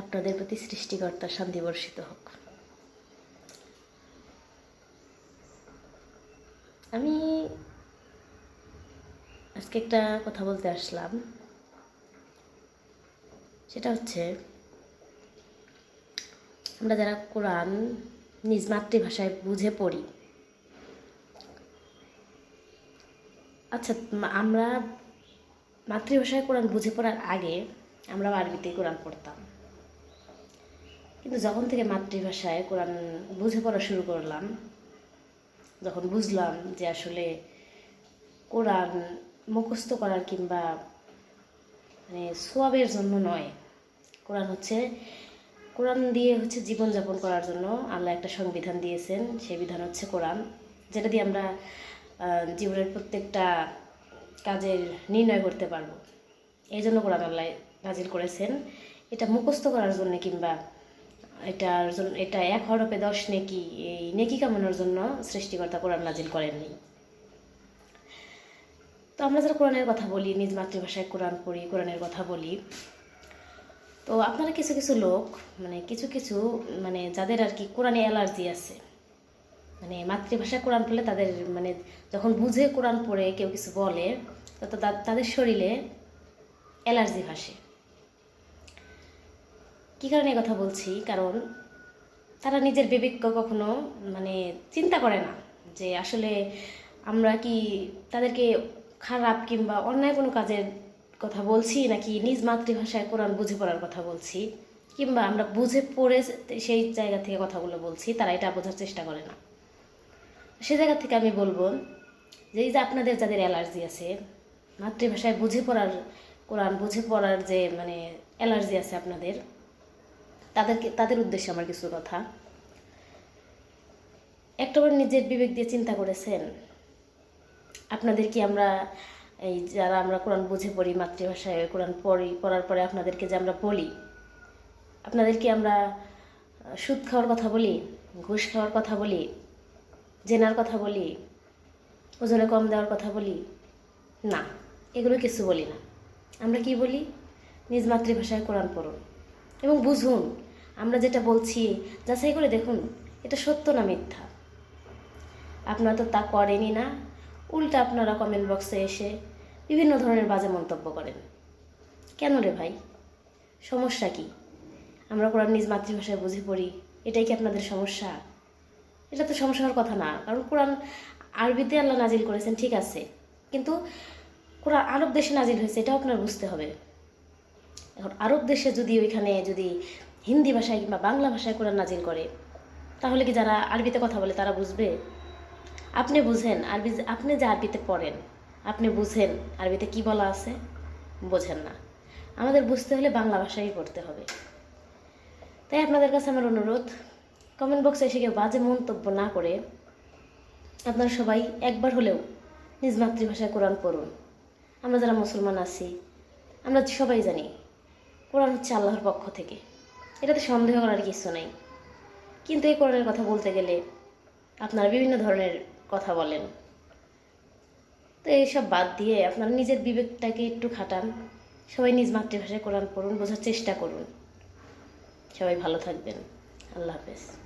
আপনাদের প্রতি সৃষ্টিকর্তা শান্তি বর্ষিত হোক। আমি আজকে একটা কথা বলতে আসলাম। সেটা হচ্ছে, আমরা যারা কোরআন নিজ মাতৃভাষায় বুঝে পড়ি আচ্ছা আমরা মাতৃভাষায় কোরআন বুঝে পড়ার আগে আমরা আরবিতে কোরআন পড়তাম। কিন্তু যখন থেকে মাতৃভাষায় কোরআন বুঝে পড়া শুরু করলাম, যখন বুঝলাম যে আসলে কোরআন মুখস্থ করার কিংবা মানে সোয়াবের জন্য নয়, কোরআন হচ্ছে, কোরআন দিয়ে হচ্ছে জীবনযাপন করার জন্য আল্লাহ একটা সংবিধান দিয়েছেন সেই বিধান হচ্ছে কোরআন, যেটা দিয়ে আমরা জীবনের প্রত্যেকটা কাজের নির্ণয় করতে পারব। এই জন্য কোরআন আল্লাহ নাজিল করেছেন। এটা মুখস্থ করার জন্য কিংবা এটার জন্য এটা এক হরফে দশ নেকি, এই নেকি কামানোর জন্য সৃষ্টিকর্তা কোরআন নাজিল করেননি। তো আমরা যারা কোরআনের কথা বলি, নিজ মাতৃভাষায় কোরআন পড়ি, কোরআনের কথা বলি, তো আপনারা কিছু কিছু লোক মানে কিছু কিছু মানে যাদের আর কি কোরআনে অ্যালার্জি আছে মানে মাতৃভাষায় কোরআন পড়লে তাদের মানে যখন বুঝে কোরআন পড়ে, কেউ কিছু বলে তো তাদের শরীরে অ্যালার্জি ভাসে। কী কারণে কথা বলছি, কারণ তারা নিজের বিবেককে কখনো মানে চিন্তা করে না যে আসলে আমরা কি তাদেরকে খারাপ কিংবা অন্যায় কোনো কাজের কথা বলছি নাকি নিজ মাতৃভাষায় কোরআন বুঝে পড়ার কথা বলছি, কিংবা আমরা বুঝে পড়ে সেই জায়গা থেকে কথাগুলো বলছি, তারা এটা বোঝার চেষ্টা করে না। সে জায়গা থেকে আমি বলব যে এই যে আপনাদের যাদের অ্যালার্জি আছে, মাতৃভাষায় বুঝে পড়ার, কোরআন বুঝে পড়ার যে মানে অ্যালার্জি আছে আপনাদের তাদেরকে, তাদের উদ্দেশ্যে আমার কিছু কথা। একটাবার নিজের বিবেক দিয়ে চিন্তা করেছেন, আপনাদের কি আমরা, এই যারা আমরা কোরআন বুঝে পড়ি, মাতৃভাষায় কোরআন পড়ি, পড়ার পরে আপনাদেরকে যে আমরা বলি আপনাদেরকে আমরা সুদ খাওয়ার কথা বলি, ঘুষ খাওয়ার কথা বলি, জেনার কথা বলি, ওজনে কম দেওয়ার কথা বলি? না, এগুলো কিছু বলি না। আমরা কি বলি? নিজ মাতৃভাষায় কোরআন পড়ুন এবং বুঝুন। আমরা যেটা বলছি, যাচাই করে দেখুন, এটা সত্য না মিথ্যা? আপনারা তো তা করেনই না। উল্টা আপনারা কমেন্ট বক্সে এসে বিভিন্ন ধরনের বাজে মন্তব্য করেন। কেন রে ভাই? সমস্যা কি? আমরা কোরআন নিজ মাতৃভাষায় বুঝে পড়ি, এটাই কি আপনাদের সমস্যা? এটা তো সমস্যা কথা না, কারণ কোরআন আরবিতে আল্লাহ নাজিল করেছেন, ঠিক আছে। কিন্তু কোরআন আরব দেশে নাজিল হয়েছে, এটাও আপনার বুঝতে হবে। এখন আরব দেশে যদি ওইখানে যদি হিন্দি ভাষায় কিংবা বাংলা ভাষায় কোরআন নাজিল করে। তাহলে কি যারা আরবিতে কথা বলে তারা বুঝবে? আপনি বুঝেন, আরবি আপনি যে আরবিতে পড়েন, আপনি বুঝেন আরবিতে কি বলা আছে? বোঝেন না। আমাদের বুঝতে হলে বাংলা ভাষাই পড়তে হবে। তাই আপনাদের কাছে আমার অনুরোধ কমেন্ট বক্সে এসে কেউ বাজে মন্তব্য না করে আপনারা সবাই একবার হলেও নিজ মাতৃভাষায় কোরআন পড়ুন। আমরা যারা মুসলমান আছি, আমরা সবাই জানি কোরআন হচ্ছে আল্লাহর পক্ষ থেকে। এটাতে সন্দেহ করার কিছু নাই। কিন্তু এই কোরআনের কথা বলতে গেলে আপনারা বিভিন্ন ধরনের কথা বলেন। তো এইসব বাদ দিয়ে আপনারা নিজের বিবেকটাকে একটু খাটান। সবাই নিজ মাতৃভাষায় কোরআন পড়ুন, বোঝার চেষ্টা করুন। সবাই ভালো থাকবেন। আল্লাহ হাফেজ।